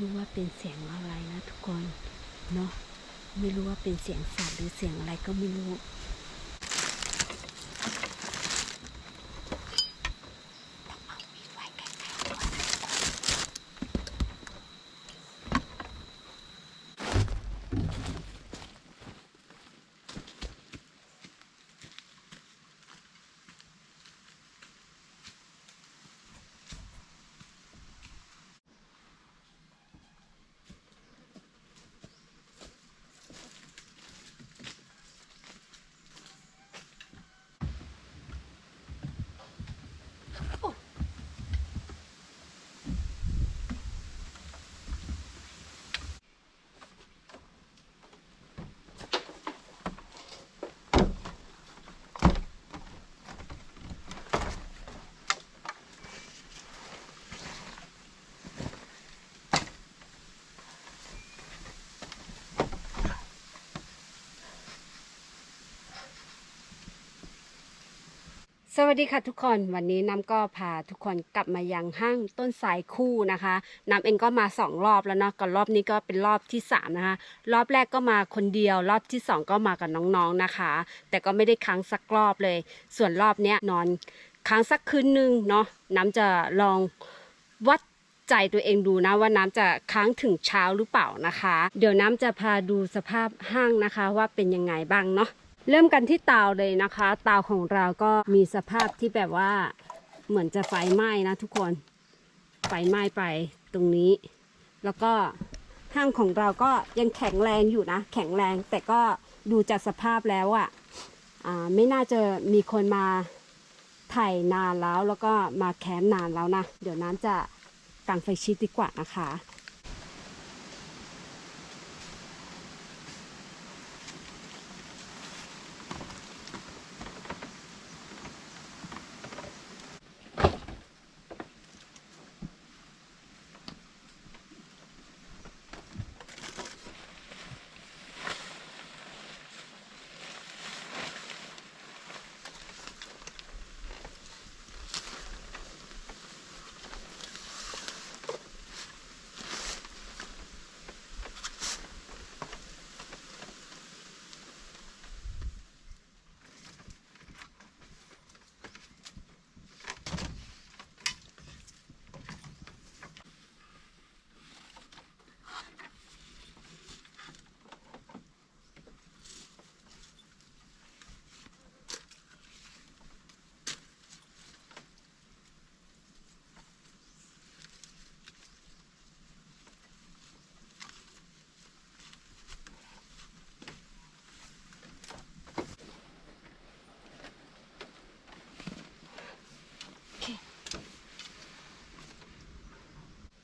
รู้ว่าเป็นเสียงอะไรนะทุกคน เนาะไม่รู้ว่าเป็นเสียงสัตว์หรือเสียงอะไรก็ไม่รู้ สวัสดีค่ะทุกคนวันนี้น้ำก็พาทุกคนกลับมายังห้างต้นสายคู่นะคะน้ำเองก็มาสองรอบแล้วเนาะก่อนรอบนี้ก็เป็นรอบที่สามนะคะรอบแรกก็มาคนเดียว รอบที่สองก็มากับน้องๆนะคะ แต่ก็ไม่ได้ค้างสักรอบเลย ส่วนรอบเนี้ยนอนค้างสักคืนหนึงเนาะน้ำจะลองวัดใจตัวเองดูนะว่าน้ำจะค้างถึงเช้าหรือเปล่านะคะ เดี๋ยวน้ำจะพาดูสภาพห้างนะคะว่าเป็นยังไงบ้างเนาะ เริ่มกันที่เตาเลยนะคะเตาของเราก็มีสภาพที่แบบว่าเหมือนจะไฟไหม้นะทุกคนไฟไหม้ไปตรงนี้ แล้วก็ห้างของเราก็ยังแข็งแรงอยู่นะ แข็งแรงแต่ก็ดูจากสภาพแล้วอะ่ะอ่าไม่น่าจะมีคนมาถ่ายนานแล้วแล้วก็มาแคมป์นานแล้วนะ เดี๋ยวน้ำจะกางไฟชิดดีกว่านะคะ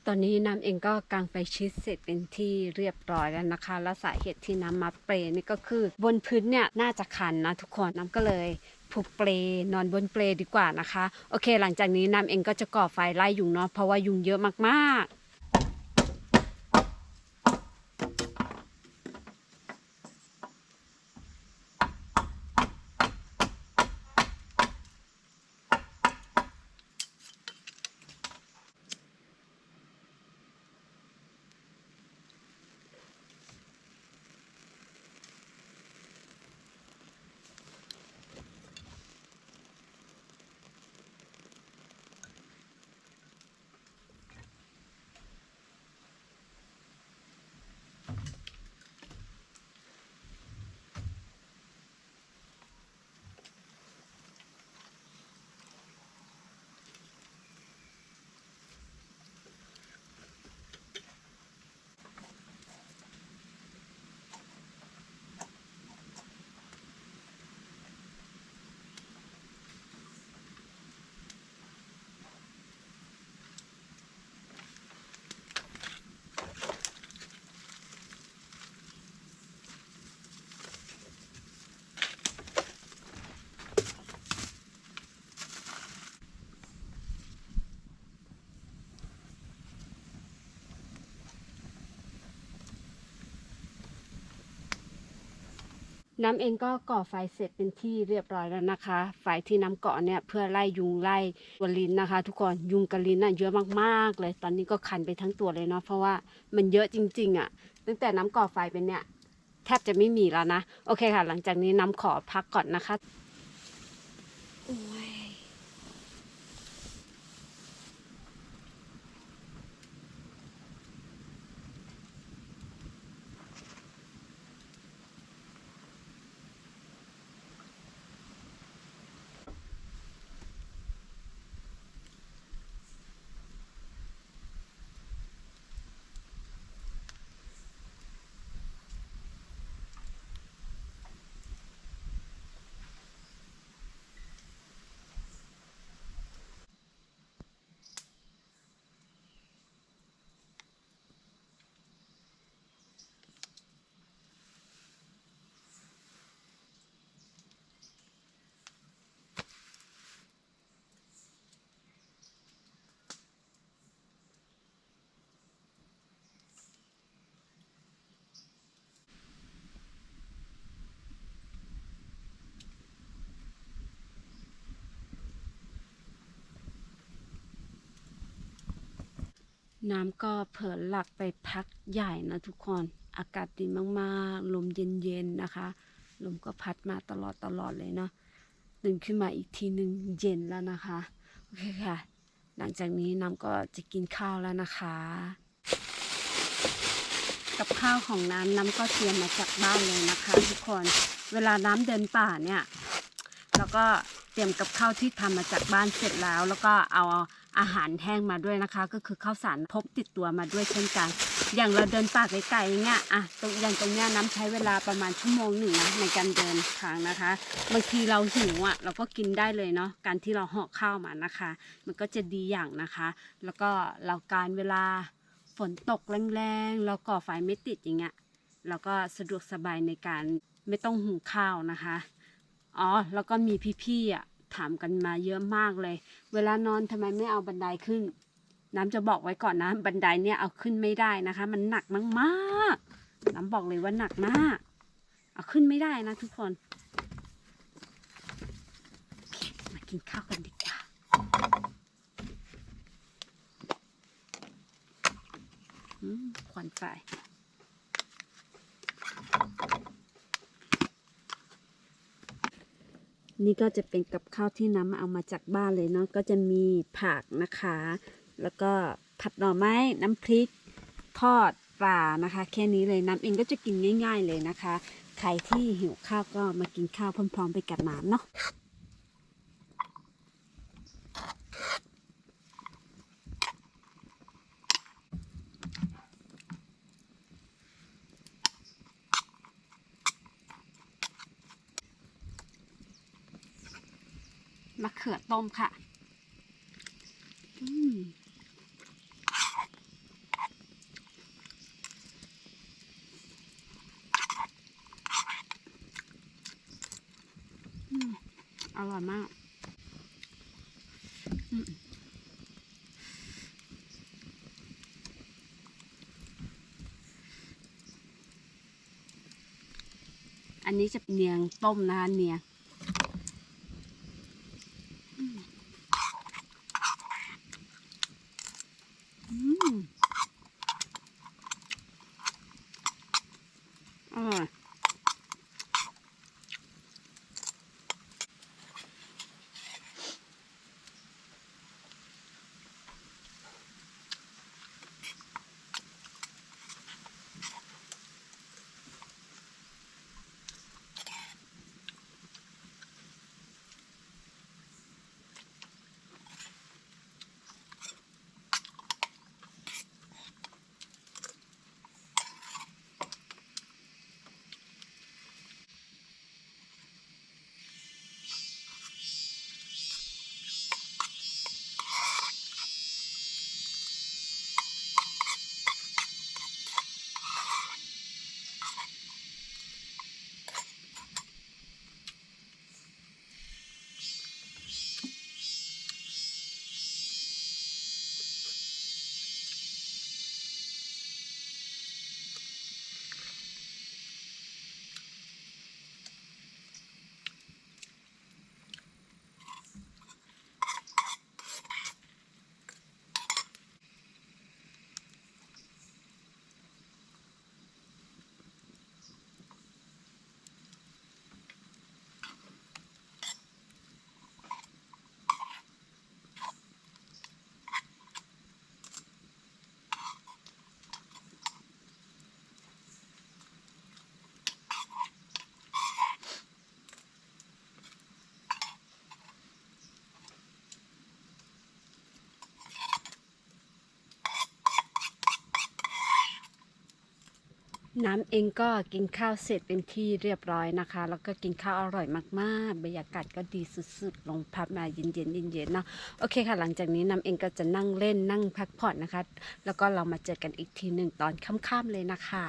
ต อนนี้น้ำเองก็กางไฟชิดเสร็จเป็นที่เรียบร้อยแล้วนะคะ และสาเหตุที่น้ำมาเปรย์นี่ก็คือบนพื้นเนี่ยน่าจะคันนะทุกคนน้ำก็เลยผูกเปลนอนบนเปลดีกว่านะคะ โอเค หลังจากนี้น้ำเองก็จะก่อไฟไล่ยุงเนาะเพราะว่ายุงเยอะมากๆ น้ำเองก็ก่อไฟเสร็จเป็นที่เรียบร้อยแล้วนะคะ ไฟที่น้ำเกาะเนี่ยเพื่อไล่ยุงไล่ตัวลินนะคะ ทุกคนยุงกับลินน่ะเยอะมากๆเลย ตอนนี้ก็คันไปทั้งตัวเลยเนาะเพราะว่ามันเยอะจริง ๆอะ่ะ ตั้งแต่น้ำก่อไฟเป็นเนี่ยแทบจะไม่มีแล้วนะ โอเคค่ะ หลังจากนี้น้ำขอพักก่อนนะคะโอ้ย น้ำก็เผลอหลักไปพักใหญ่นะทุกคน อากาศดีมากๆ ลมเย็นๆนะคะ ลมก็พัดมาตลอดตลอดเลยเนาะตื่นขึ้นมาอีกทีหนึ่งเย็นแล้วนะคะ โอเคค่ะ หลังจากนี้น้ำก็จะกินข้าวแล้วนะคะ กับข้าวของน้ำน้ำก็เตรียมมาจากบ้านเลยนะคะ ทุกคน เวลาน้ำเดินป่าเนี่ย แล้วก็เตรียมกับข้าวที่ทำมาจากบ้านเสร็จแล้ว แล้วก็เอา อาหารแห้งมาด้วยนะคะ ก็คือข้าวสารพกติดตัวมาด้วยเช่นกัน อย่างเราเดินป่าไกลๆอย่างเงี้ยอะตรงอย่างตรงเนี้ยน้ำใช้เวลาประมาณชั่วโมงหนึ่งนะในการเดินทางนะคะบางทีเราหิวอะเราก็กินได้เลยเนาะการที่เราห่อข้าวมานะคะ มันก็จะดีอย่างนะคะ แล้วก็เราการเวลาฝนตกแรงๆเราก่อไฟไม่ติดอย่างเงี้ยเราก็สะดวกสบายในการไม่ต้องหุงข้าวนะคะ อ๋อ แล้วก็มีพี่ๆอะ ถามกันมาเยอะมากเลย เวลานอนทำไมไม่เอาบันไดขึ้น น้ำจะบอกไว้ก่อนนะ บันไดเนี่ยเอาขึ้นไม่ได้นะคะ มันหนักมากๆน้ำบอกเลยว่าหนักมาก เอาขึ้นไม่ได้นะทุกคน มากินข้าวกันดีกว่าอืมควันไฟ นี่ก็จะเป็นกับข้าวที่น้ำเอามาจากบ้านเลยเนาะก็จะมีผักนะคะ แล้วก็ผัดหน่อไม้น้ำพริกทอดปลานะคะ แค่นี้เลยน้ำเองก็จะกินง่าย ๆเลยนะคะ ใครที่หิวข้าวก็มากินข้าวพร้อมๆ ไปกับน้ำเนาะ มะเขือต้มค่ะอร่อยมากอันนี้จะเนียงต้มนะคะเนียง น้ำเองก็กินข้าวเสร็จเป็นที่เรียบร้อยนะคะ แล้วก็กินข้าวอร่อยมากๆ บรรยากาศก็ดีสุดๆ ลงพับมาเย็นๆเย็นๆเนาะโอเคค่ะ หลังจากนี้น้ำเองก็จะนั่งเล่นนั่งพักผ่อนนะคะ แล้วก็เรามาเจอกันอีกทีหนึ่งตอนค่ำๆเลยนะคะ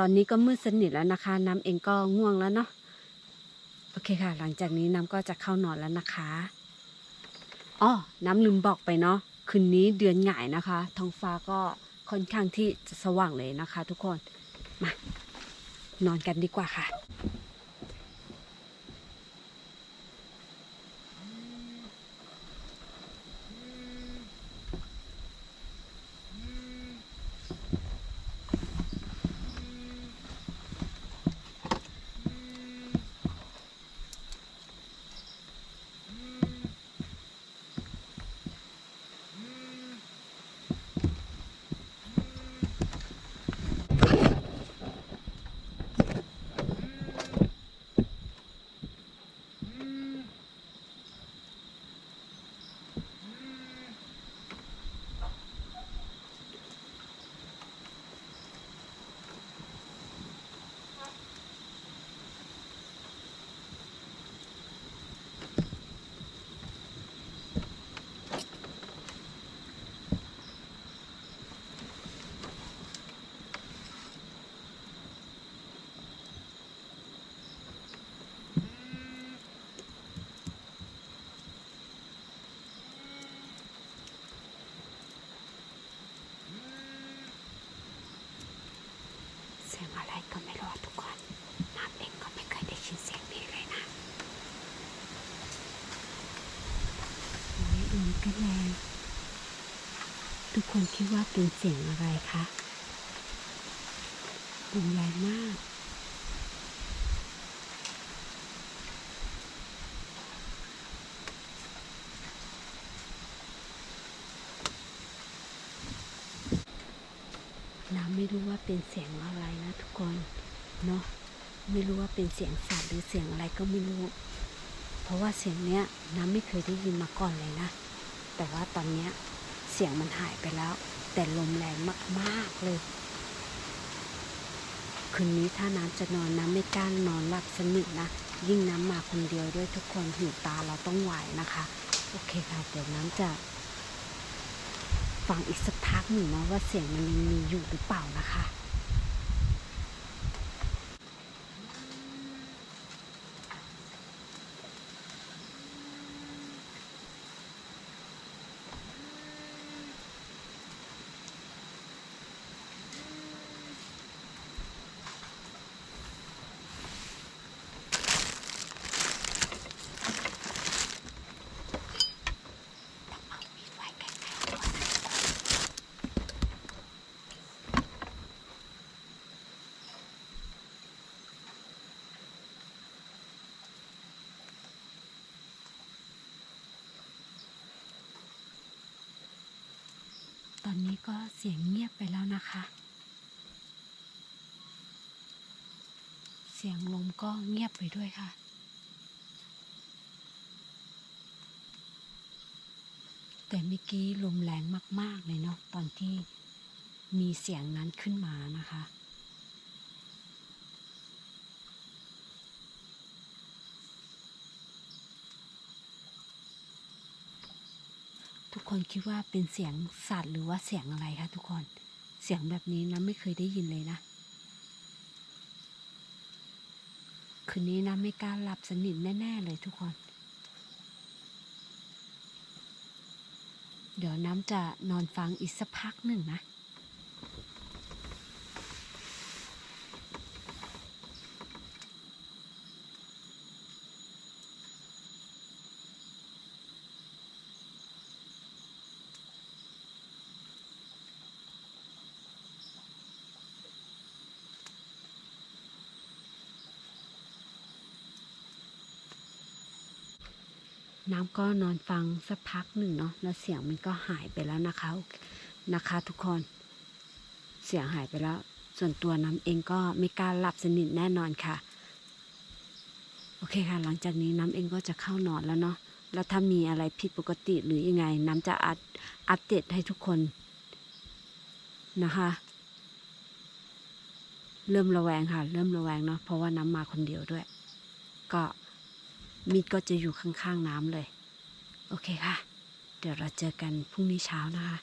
ตอนนี้ก็มืดสนิทแล้วนะคะ น้ำเองก็ง่วงแล้วเนาะโอเคค่ะ หลังจากนี้น้ำก็จะเข้านอนแล้วนะคะอ๋อน้ำลืมบอกไปเนาะคืนนี้เดือนหงายนะคะท้องฟ้าก็ค่อนข้างที่จะสว่างเลยนะคะ ทุกคนมานอนกันดีกว่าค่ะ เสียงอะไรก็ไม่รู้อะทุกคน น้ำเองก็ไม่เคยได้ยินเสียงนี้เลยนะโอ้ยลมก็แรงทุก คนคิดว่าเป็นเสียงอะไรคะลมแรงมากน้ำไม่รู้ว่าเป็นเสียงอะไรนะทุกคนเนาะไม่รู้ว่าเป็นเสียงสัตว์หรือเสียงอะไรก็ไม่รู้ เพราะว่าเสียงเนี้ยน้ำไม่เคยได้ยินมาก่อนเลยนะ แต่ว่าตอนเนี้ย เสียงมันหายไปแล้ว แต่ลมแรงมากๆเลย คืนนี้ถ้าน้ำจะนอนน้ำไม่กล้านอนหลับสนิทนะ ยิ่งน้ำมาคนเดียวด้วยทุกคนหูตาเราต้องไหวนะคะ โอเคค่ะ เดี๋ยวน้ำจะฟังอีกสักพักหนึ่งนะว่าเสียงมันยังมีอยู่หรือเปล่านะคะ ก็เสียงเงียบไปแล้วนะคะ เสียงลมก็เงียบไปด้วยค่ะ แต่เมื่อกี้ลมแรงมาก ๆ เลยเนาะตอนที่มีเสียงนั้นขึ้นมานะคะ คนคิดว่าเป็นเสียงสัตว์หรือว่าเสียงอะไรคะทุกคน เสียงแบบนี้นะไม่เคยได้ยินเลยนะ คืนนี้น้ำไม่กล้าหลับสนิทแน่ ๆ เลยทุกคน เดี๋ยวน้ำจะนอนฟังอีกสักพักหนึ่งนะ น้ำก็นอนฟังสักพักหนึ่งเนาะแล้วเสียงมันก็หายไปแล้วนะคะนะคะทุกคน เสียงหายไปแล้ว ส่วนตัวน้ำเองก็ไม่กล้าหลับสนิทแน่นอนค่ะ โอเคค่ะ หลังจากนี้น้ำเองก็จะเข้านอนแล้วเนาะแล้วถ้ามีอะไรผิดปกติหรือยังไง น้ำจะอัดอัปเดตให้ทุกคนนะคะ เริ่มระแวงค่ะ เริ่มระแวงเนาะเพราะว่าน้ำมาคนเดียวด้วย ก็ มีดก็จะอยู่ข้างๆน้ำเลย โอเคค่ะ เดี๋ยวเราเจอกันพรุ่งนี้เช้านะคะ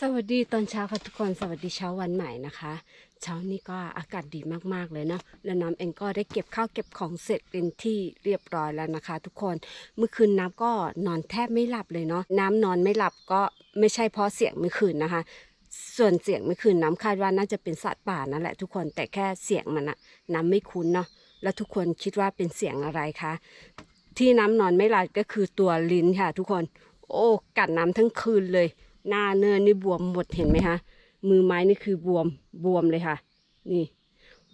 สวัสดีตอนเช้าค่ะทุกคนสวัสดีเช้าวันใหม่นะคะ เช้านี้ก็อากาศดีมากๆเลยเนาะแล้วน้ำเองก็ได้เก็บข้าวเก็บของเสร็จเป็นที่เรียบร้อยแล้วนะคะ ทุกคนเมื่อคืนน้ำก็นอนแทบไม่หลับเลยเนาะน้ำนอนไม่หลับก็ไม่ใช่เพราะเสียงเมื่อคืนนะคะ ส่วนเสียงเมื่อคืนน้ำคาดว่าน่าจะเป็นสัตว์ป่านั่นแหละทุกคนแต่แค่เสียงมันอะน้ำไม่คุ้นเนาะแล้วทุกคนคิดว่าเป็นเสียงอะไรคะที่น้ำนอนไม่หลับก็คือตัวลิ้นค่ะ ทุกคน โอ้กัดน้ำทั้งคืนเลย หน้าเนินนี่บวมหมดเห็นไหมคะมือไม้นี่คือบวมบวมเลยค่ะ นี่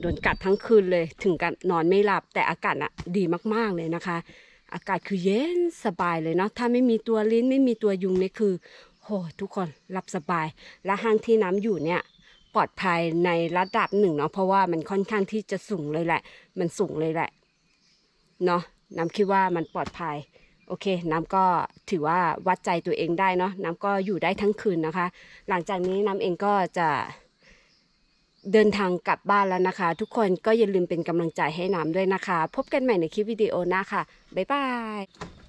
โดนกัดทั้งคืนเลยถึงกับนอนไม่หลับแต่อากาศอะดีมากๆเลยนะคะ อากาศคือเย็นสบายเลยเนาะถ้าไม่มีตัวลิ้นไม่มีตัวยุงนี่คือโหทุกคนหลับสบาย และห้างที่น้ำอยู่เนี่ยปลอดภัยในระดับหนึ่งเนาะเพราะว่ามันค่อนข้างที่จะสูงเลยแหละ มันสูงเลยแหละเนาะน้ำคิดว่ามันปลอดภัย โอเค น้ำก็ถือว่าวัดใจตัวเองได้เนาะน้ำก็อยู่ได้ทั้งคืนนะคะ หลังจากนี้น้ำเองก็จะเดินทางกลับบ้านแล้วนะคะ ทุกคนก็อย่าลืมเป็นกำลังใจให้น้ำด้วยนะคะ พบกันใหม่ในคลิปวิดีโอหน้าค่ะ บ๊ายบาย